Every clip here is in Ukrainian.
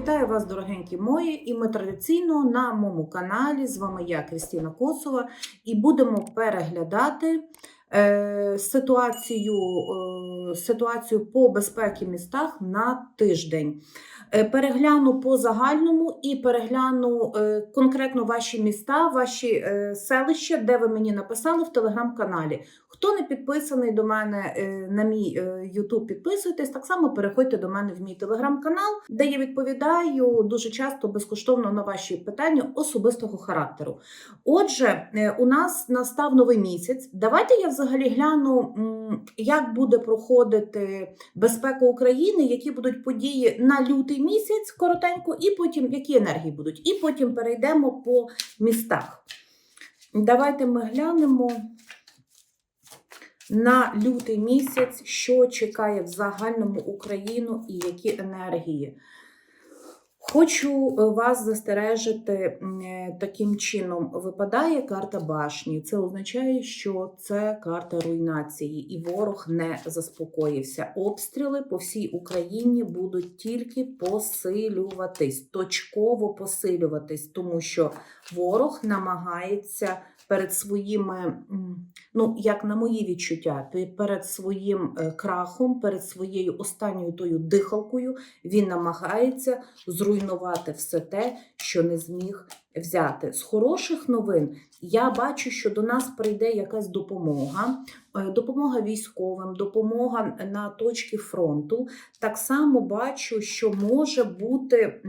Вітаю вас, дорогенькі мої, і ми традиційно на моєму каналі. З вами я, Крістіна Косова, і будемо переглядати е, ситуацію, е, ситуацію по безпеці містах на тиждень. Е, перегляну по загальному і перегляну е, конкретно ваші міста, ваші е, селища, де ви мені написали в телеграм-каналі. Хто не підписаний до мене е, на мій е, YouTube, підписуйтесь. Так само переходьте до мене в мій телеграм-канал, де я відповідаю дуже часто безкоштовно на ваші питання особистого характеру. Отже, е, у нас настав новий місяць. Давайте я взагалі гляну, як буде проходити безпека України, які будуть події на лютий місяць коротенько, і потім які енергії будуть. І потім перейдемо по містах. Давайте ми глянемо на лютий місяць, що чекає в загальному Україну і які енергії. Хочу е, вас застережити е, таким чином. Випадає карта башні. Це означає, що це карта руйнації, і ворог не заспокоївся. Обстріли по всій Україні будуть тільки посилюватись, точково посилюватись, тому що ворог намагається перед своїми, ну як на мої відчуття, перед своїм е, крахом, перед своєю останньою тою дихалкою, він намагається зруйнувати все те, що не зміг взяти. З хороших новин я бачу, що до нас прийде якась допомога, е, допомога військовим, допомога на точки фронту. Так само бачу, що може бути.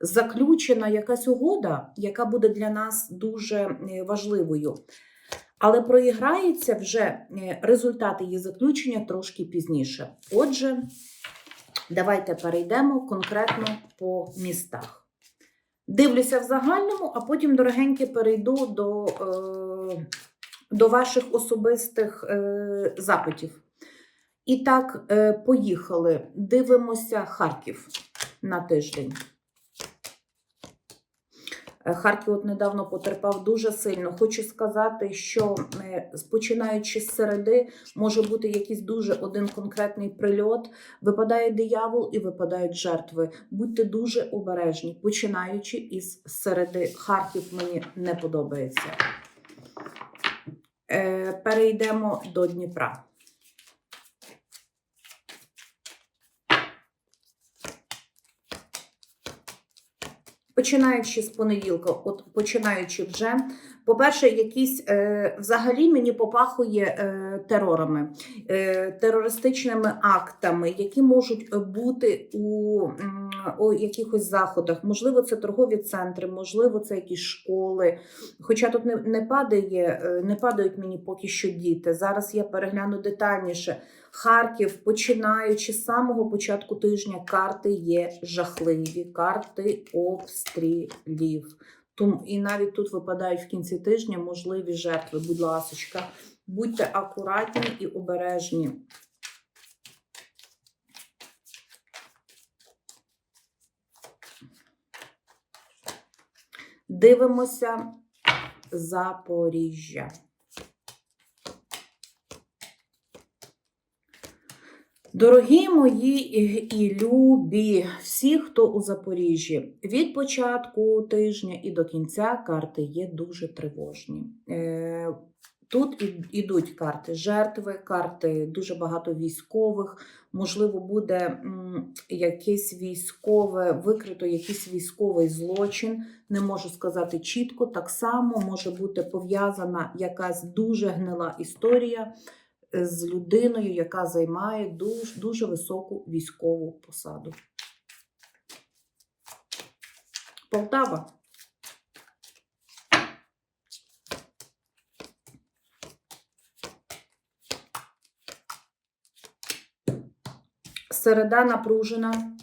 Заключена якась угода, яка буде для нас дуже е, важливою. Але проіграється вже е, результати її заключення трошки пізніше. Отже, давайте перейдемо конкретно по містах. Дивлюся в загальному, а потім, дорогенькі, перейду до, е, до ваших особистих запитів. І так, поїхали. Дивимося Харків на тиждень. Е, Харків от недавно потерпав дуже сильно. Хочу сказати, що е, починаючи з середи, може бути якийсь дуже один конкретний прильот. Випадає диявол і випадають жертви. Будьте дуже обережні, починаючи із середи. Харків мені не подобається. Е, Перейдемо до Дніпра. Починаючи з понеділка, от починаючи вже, по-перше, якісь е, взагалі мені попахує е, терорами, е, терористичними актами, які можуть бути у, у якихось заходах. Можливо, це торгові центри, можливо, це якісь школи. Хоча тут не, не падає, е, не падають мені поки що діти. Зараз я перегляну детальніше. Харків, починаючи з самого початку тижня, карти є жахливі, карти обстрілів. Тому і навіть тут випадають в кінці тижня можливі жертви. Будь ласка, будьте акуратні і обережні. Дивимося Запоріжжя. Дорогі мої і- любі, всі, хто у Запоріжжі, від початку тижня і до кінця карти є дуже тривожні. Е, Тут ідуть карти жертви, карти дуже багато військових. Можливо, буде якесь військове, викрито якийсь військовий злочин. Не можу сказати чітко. Так само може бути пов'язана якась дуже гнила історія з людиною, яка займає дуже, дуже високу військову посаду. Полтава. Середа напружена.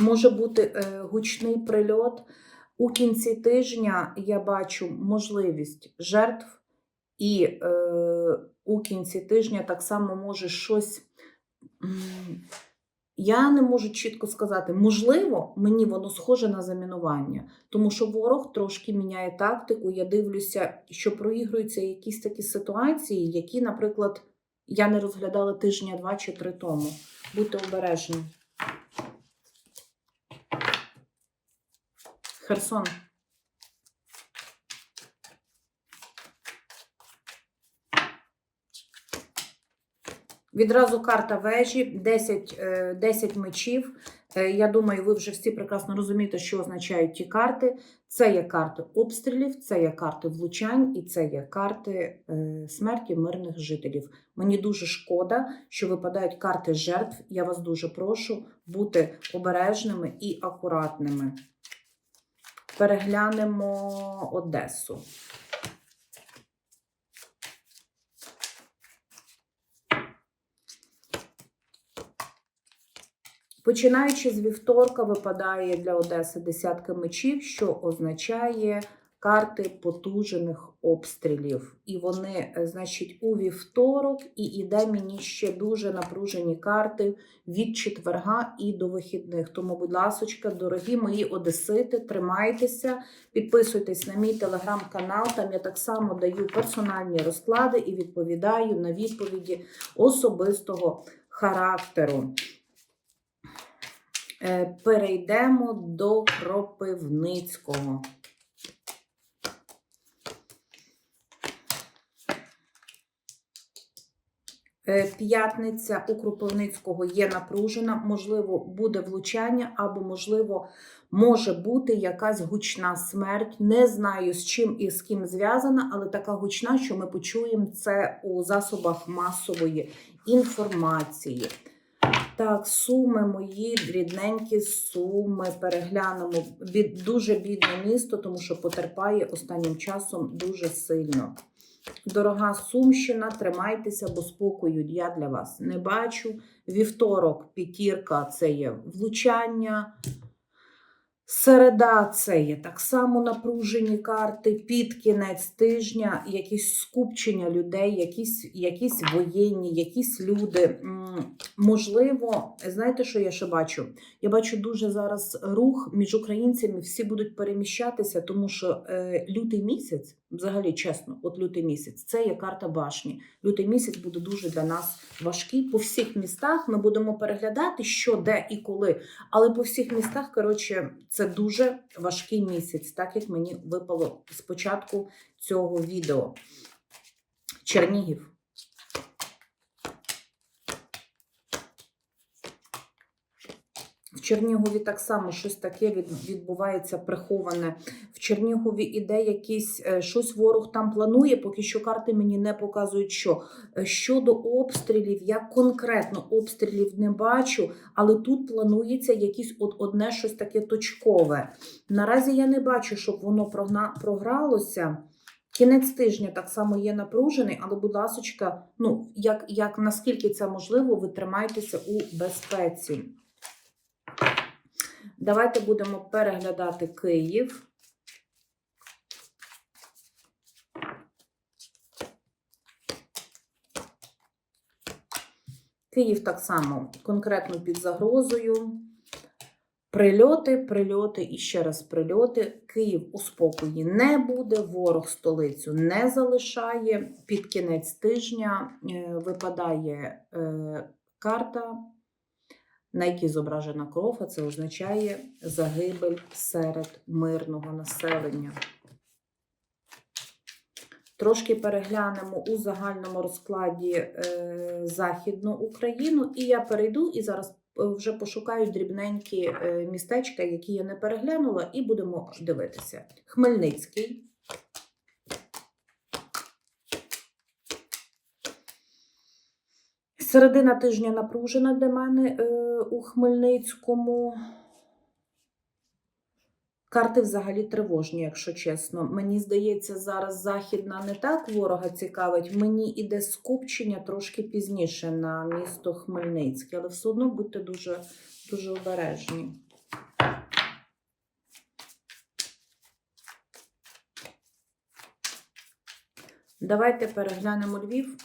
Може бути е, гучний прильот. У кінці тижня я бачу можливість жертв, і е, у кінці тижня так само може щось. Я не можу чітко сказати, можливо, мені воно схоже на замінування, тому що ворог трошки міняє тактику. Я дивлюся, що проігруються якісь такі ситуації, які, наприклад, я не розглядала тижня два чи три тому. Будьте обережні. Херсон. Відразу карта вежі, 10, е, 10 мечів. Е, Я думаю, ви вже всі прекрасно розумієте, що означають ті карти. Це є карти обстрілів, це є карти влучань і це є карти е, смерті мирних жителів. Мені дуже шкода, що випадають карти жертв. Я вас дуже прошу бути обережними і акуратними. Переглянемо Одесу. Починаючи з вівторка, випадає для Одеси десятка мечів, що означає карти потужених обстрілів. І вони, е, значить, у вівторок, і іде мені ще дуже напружені карти від четверга і до вихідних. Тому, будь ласочка, дорогі мої одесити, тримайтеся, підписуйтесь на мій телеграм-канал. Там я так само даю персональні розклади і відповідаю на відповіді особистого характеру. Е, Перейдемо до Кропивницького. Е, П'ятниця у Кропивницького є напружена, можливо, буде влучання, або, можливо, може бути якась гучна смерть. Не знаю, з чим і з ким зв'язана, але така гучна, що ми почуємо це у засобах масової інформації. Так, суми мої рідненькі суми. Переглянемо. Бід, дуже бідне місто, тому що потерпає останнім часом дуже сильно. Дорога Сумщина, тримайтеся, бо спокою я для вас не бачу. Вівторок, п'ятірка це є влучання. Середа це є так само напружені карти, під кінець тижня, якісь скупчення людей, якісь, якісь воєнні, якісь люди. Можливо, знаєте, що я ще бачу? Я бачу дуже зараз рух між українцями, всі будуть переміщатися, тому що е, лютий місяць, взагалі чесно, от лютий місяць, це є карта башні. Лютий місяць буде дуже для нас важкий. По всіх містах ми будемо переглядати, що, де і коли. Але по всіх містах, коротше, це дуже важкий місяць, так як мені випало з початку цього відео. Чернігів. В Чернігові так само щось таке відбувається приховане. Чернігові іде якийсь е, щось ворог там планує, поки що карти мені не показують, що Е, щодо обстрілів, я конкретно обстрілів не бачу, але тут планується якісь от одне щось таке точкове. Наразі я не бачу, щоб воно програлося. Кінець тижня так само є напружений, але, будь ласочка, ну, як, як наскільки це можливо, ви тримайтеся у безпеці. Давайте будемо переглядати Київ. Київ так само конкретно під загрозою. Прильоти, прильоти і ще раз прильоти. Київ у спокої не буде. Ворог столицю не залишає. Під кінець тижня е, випадає е, карта, на якій зображена кров, а це означає загибель серед мирного населення. Трошки переглянемо у загальному розкладі е, Західну Україну, і я перейду і зараз е, вже пошукаю дрібненькі е, містечка, які я не переглянула, і будемо дивитися. Хмельницький. Середина тижня напружена для мене е, у Хмельницькому. Карти взагалі тривожні, якщо чесно. Мені здається, зараз західна не так ворога цікавить. Мені іде скупчення трошки пізніше на місто Хмельницьке, але все одно будьте дуже, дуже обережні. Давайте переглянемо Львів.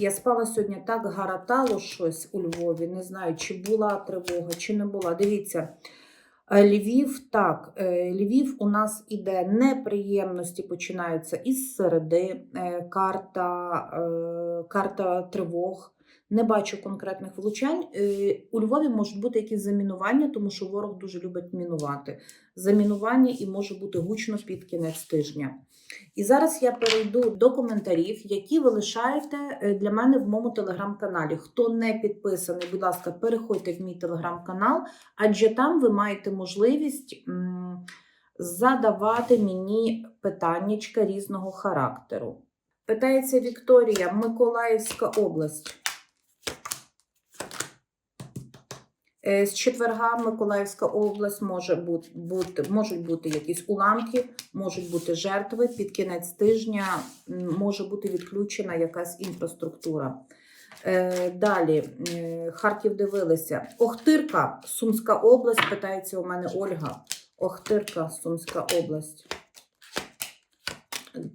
Я спала сьогодні так гаратало щось у Львові. Не знаю, чи була тривога, чи не була. Дивіться, е, Львів, так, е, Львів у нас іде неприємності, починаються із середи. Е, Карта, карта тривог. Не бачу конкретних влучань. Е, У Львові можуть бути якісь замінування, тому що ворог дуже любить мінувати. Замінування і може бути гучно під кінець тижня. І зараз я перейду до коментарів, які ви лишаєте е, для мене в моєму телеграм-каналі. Хто не підписаний, будь ласка, переходьте в мій телеграм-канал, адже там ви маєте можливість задавати мені питаннячка різного характеру. Питається Вікторія, Миколаївська область. Е, З четверга Миколаївська область може бути, можуть бути якісь уламки, можуть бути жертви. Під кінець тижня може бути відключена якась інфраструктура. Е, Далі е, Харків дивилися. Охтирка, Сумська область, питається у мене Ольга. Охтирка, Сумська область.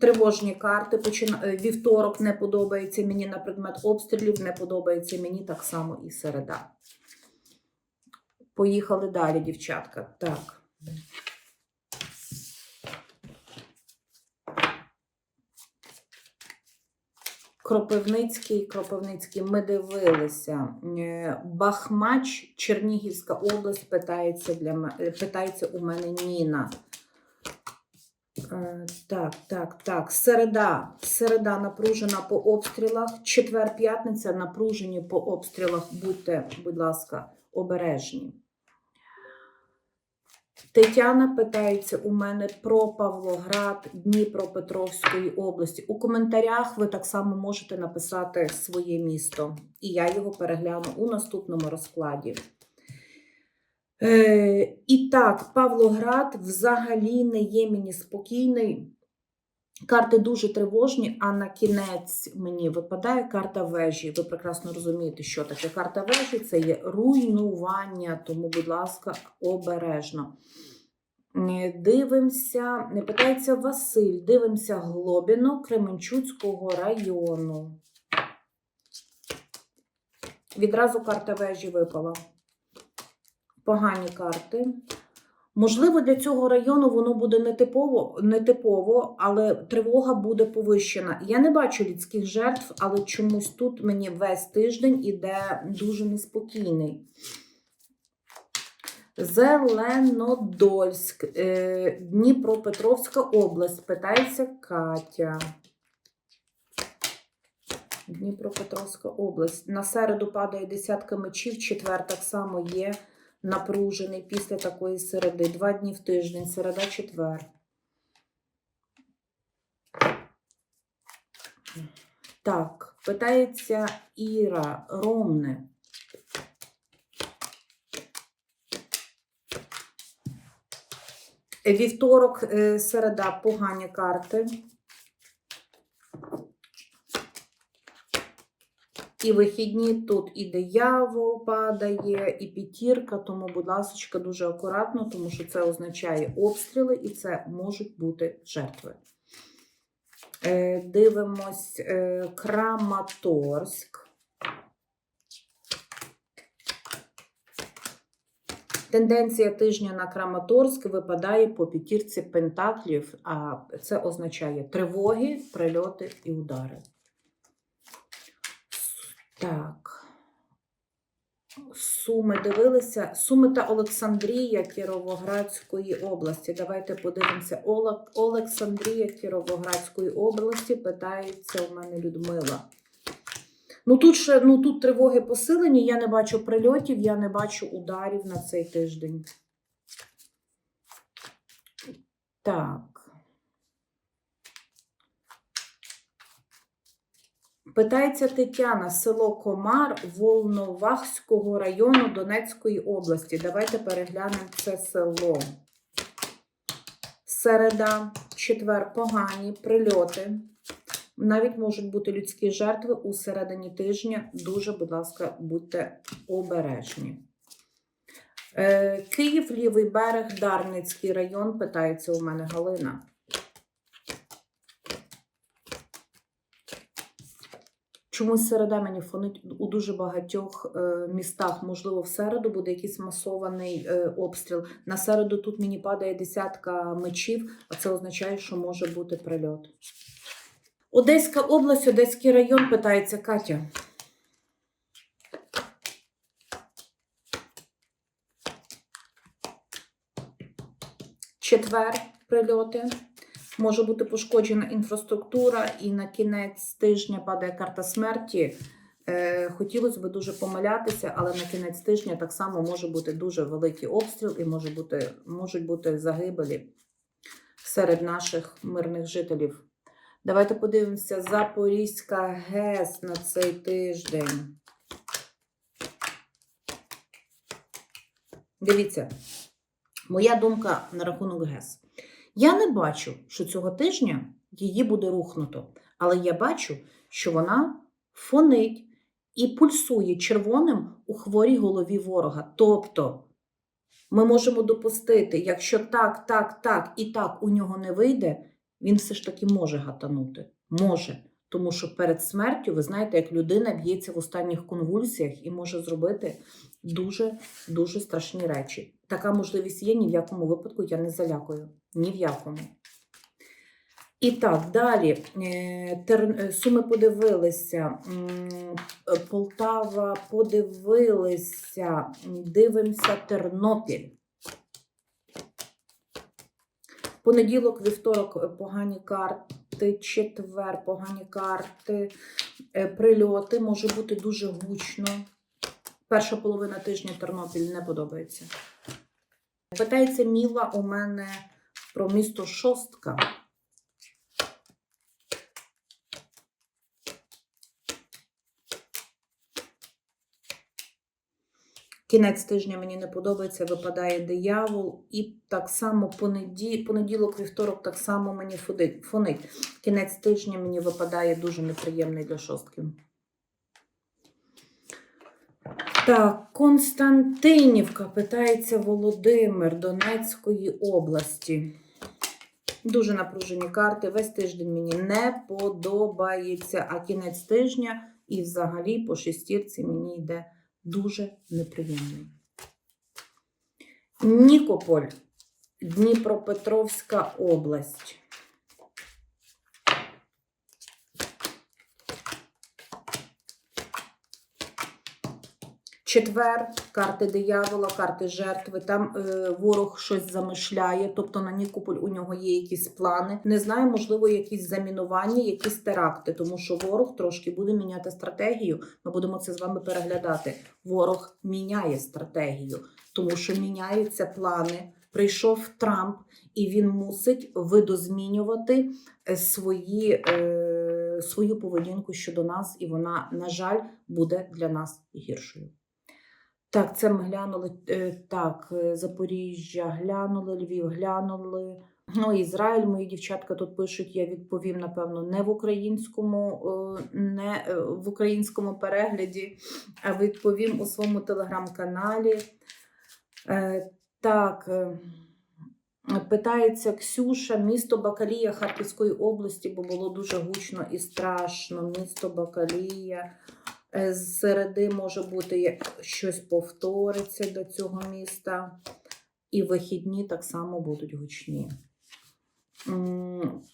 Тривожні карти. Е, Вівторок не подобається мені на предмет обстрілів, не подобається мені так само і середа. Поїхали далі, дівчатка. Так. Кропивницький, Кропивницький, ми дивилися. Е, Бахмач, Чернігівська область, питається, для е, питається у мене Ніна. Е, Так, так, так. Середа. Середа напружена по обстрілах. Четвер, п'ятниця напружені по обстрілах. Будьте, будь ласка, обережні. Тетяна питається у мене про Павлоград Дніпропетровської області. У коментарях ви так само можете написати своє місто, і я його перегляну у наступному розкладі. Е, і так, Павлоград взагалі не є мені спокійний. Карти дуже тривожні, а на кінець мені випадає карта вежі. Ви прекрасно розумієте, що таке карта вежі це є руйнування, тому, будь ласка, обережно. Дивимося, не питається Василь, дивимося Глобіно Кременчуцького району. Відразу карта вежі випала. Погані карти. Можливо, для цього району воно буде нетипово, нетипово, але тривога буде повищена. Я не бачу людських жертв, але чомусь тут мені весь тиждень іде дуже неспокійний. Зеленодольськ, е, Дніпропетровська область, питається Катя. Дніпропетровська область. На середу падає десятка мечів, четвер так само є напружений після такої середи. Два дні в тиждень, середа, четвер. Так, питається Іра Ромне. Вівторок, е, середа, погані карти. І вихідні тут і диявол падає, і п'ятірка, тому, будь ласка, дуже акуратно, тому що це означає обстріли і це можуть бути жертви. Е, Дивимось е, Краматорськ. Тенденція тижня на Краматорськ випадає по п'ятірці пентаклів, а це означає тривоги, прильоти і удари. Так. Суми дивилися. Суми та Олександрія Кіровоградської області. Давайте подивимося. Олександрія Кіровоградської області питається у мене Людмила. Ну тут ще ну тут тривоги посилені. Я не бачу прильотів, я не бачу ударів на цей тиждень. Так. Питається Тетяна, село Комар Волновахського району Донецької області. Давайте переглянемо це село. Середа, четвер, погані прильоти. Навіть можуть бути людські жертви у середині тижня. Дуже, будь ласка, будьте обережні. Е, Київ, лівий берег, Дарницький район. Питається у мене Галина. Чомусь середа мені фонить у дуже багатьох е, містах. Можливо, в середу буде якийсь масований е, обстріл. На середу тут мені падає десятка мечів, а це означає, що може бути прильот. Одеська область, Одеський район питається Катя. Четвер прильоти. Може бути пошкоджена інфраструктура, і на кінець тижня падає карта смерті. Е, хотілося б дуже помилятися, але на кінець тижня так само може бути дуже великий обстріл і може бути, можуть бути загибелі серед наших мирних жителів. Давайте подивимося Запорізька ГЕС на цей тиждень. Дивіться, моя думка на рахунок ГЕС. Я не бачу, що цього тижня її буде рухнуто, але я бачу, що вона фонить і пульсує червоним у хворій голові ворога. Тобто ми можемо допустити, якщо так, так, так і так у нього не вийде, він все ж таки може гатанути. Може. Тому що перед смертю, ви знаєте, як людина б'ється в останніх конвульсіях і може зробити дуже дуже страшні речі. Така можливість є, ні в якому випадку я не залякую. Ні в якому. І так, далі. Е, е, Суми подивилися. Полтава подивилися. Дивимося Тернопіль. Понеділок, вівторок е, погані карти, четвер погані карти, прильоти може бути дуже гучно. Перша половина тижня Тернопіль не подобається. Питається Міла у мене про місто Шостка. Кінець тижня мені не подобається, випадає диявол, і так само понеді... понеділок, вівторок так само мені фонить. Кінець тижня мені випадає дуже неприємний для шостки. Так, Константинівка, питається Володимир Донецької області. Дуже напружені карти. Весь тиждень мені не подобається, а кінець тижня і взагалі по шестірці мені йде дуже неприємно. Нікополь, Дніпропетровська область. Четвер, карти диявола, карти жертви. Там е, ворог щось замишляє, тобто на Нікополь у нього є якісь плани. Не знаю, можливо, якісь замінування, якісь теракти, тому що ворог трошки буде міняти стратегію. Ми будемо це з вами переглядати. Ворог міняє стратегію, тому що міняються плани. Прийшов Трамп, і він мусить видозмінювати е, свої, е, свою поведінку щодо нас, і вона, на жаль, буде для нас гіршою. Так, це ми глянули. е, Так, е, Запоріжжя глянули, Львів глянули. Ну, Ізраїль, мої дівчатка тут пишуть, я відповім, напевно, не в українському, е, не в українському перегляді, а відповім у своєму телеграм-каналі. Так, питається Ксюша, місто Бакалія Харківської області, бо було дуже гучно і страшно. Місто Бакалія. Е, З середи може бути щось повториться до цього міста. І вихідні так само будуть гучні.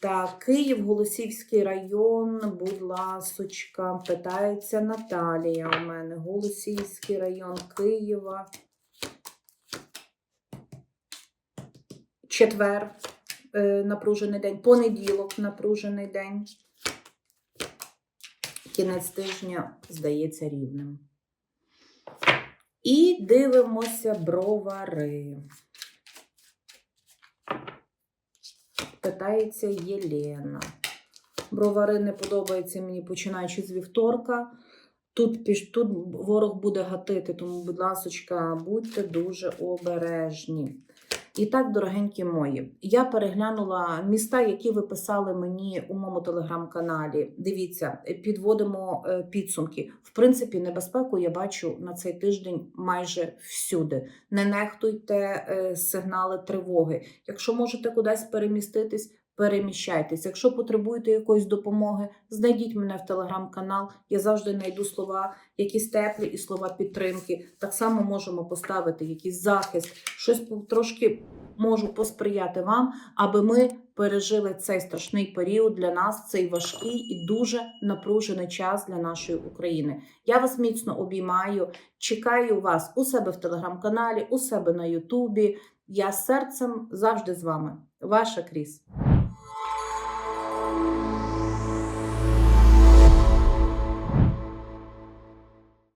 Так, Київ, Голосівський район, будь ласочка, питається Наталія у мене. Голосівський район Києва. Четвер е, напружений день, понеділок напружений день. Кінець тижня здається рівним. І дивимося бровари. Питається Єлена. Бровари не подобається мені починаючи з вівторка. Тут, тут ворог буде гатити, тому, будь ласочка, будьте дуже обережні. І так, дорогенькі мої, я переглянула міста, які ви писали мені у моєму телеграм-каналі. Дивіться, підводимо е, підсумки. В принципі, небезпеку я бачу на цей тиждень майже всюди. Не нехтуйте е, сигнали тривоги. Якщо можете кудись переміститись, переміщайтесь. Якщо потребуєте якоїсь допомоги, знайдіть мене в телеграм-канал. Я завжди знайду слова, якісь теплі і слова підтримки. Так само можемо поставити якийсь захист, щось трошки можу посприяти вам, аби ми пережили цей страшний період для нас, цей важкий і дуже напружений час для нашої України. Я вас міцно обіймаю. Чекаю вас у себе в телеграм-каналі, у себе на Ютубі. Я серцем завжди з вами. Ваша Кріс.